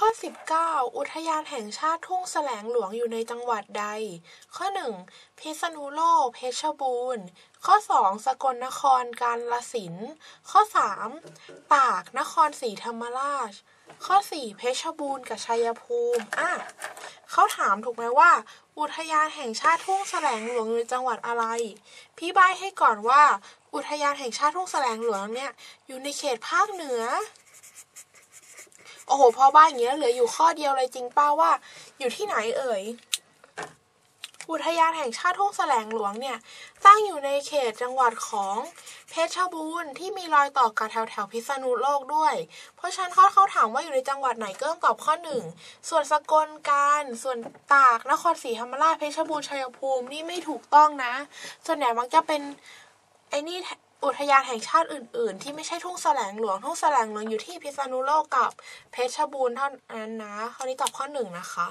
ข้อ 19 อุทยานแห่งชาติทุ่งแสลงหลวงอยู่ในจังหวัดใด ข้อ 1. พิษณุโลก เพชรบูรณ์ ข้อ 2. สกลนคร กาฬสินธุ์ ข้อ 3. ตาก นครศรีธรรมราช ข้อ 4. เพชรบูรณ์กับชัยภูมิ อะเขาถามถูกไหมว่า อุทยานแห่งชาติทุ่งแสลงหลวงอยู่ในจังหวัดอะไร พี่ใบให้ก่อนว่า อุทยานแห่งชาติทุ่งแสลงหลวงเนี่ยอยู่ในเขตภาคเหนือ อ้โหพอบ้านอย่างเงี้ยเหลืออยู่ข้อเดียวเลยจริงป้าว่า อยู่ที่ไหนเอ่ยอุทยานแห่งชาติทุ่งแสลงหลวงเนี่ย ตั้งอยู่ในเขตจังหวัดของเพชรบูรณ์ที่มีรอยต่อกับแถวแถวพิษณุโลกด้วย เพราะฉะนั้นเขาเขาถามว่าอยู่ในจังหวัดไหนเก็ต้องตอบข้อหนึ่งส่วนสกลการส่วนตากนครศรีธรรมราชเพชรบูรณ์ชัยภูมินี่ไม่ถูกต้องนะ ส่วนใหญ่มักจะเป็นไอ้นี่ อุทยานแห่งชาติอื่น ๆ ที่ไม่ใช่ทุ่งแสลงหลวงทุ่งแสลงหลวงอยู่ที่พิษณุโลกกับเพชรบูรณ์เท่านั้นนะข้อนี้ตอบข้อหนึ่งนะคะ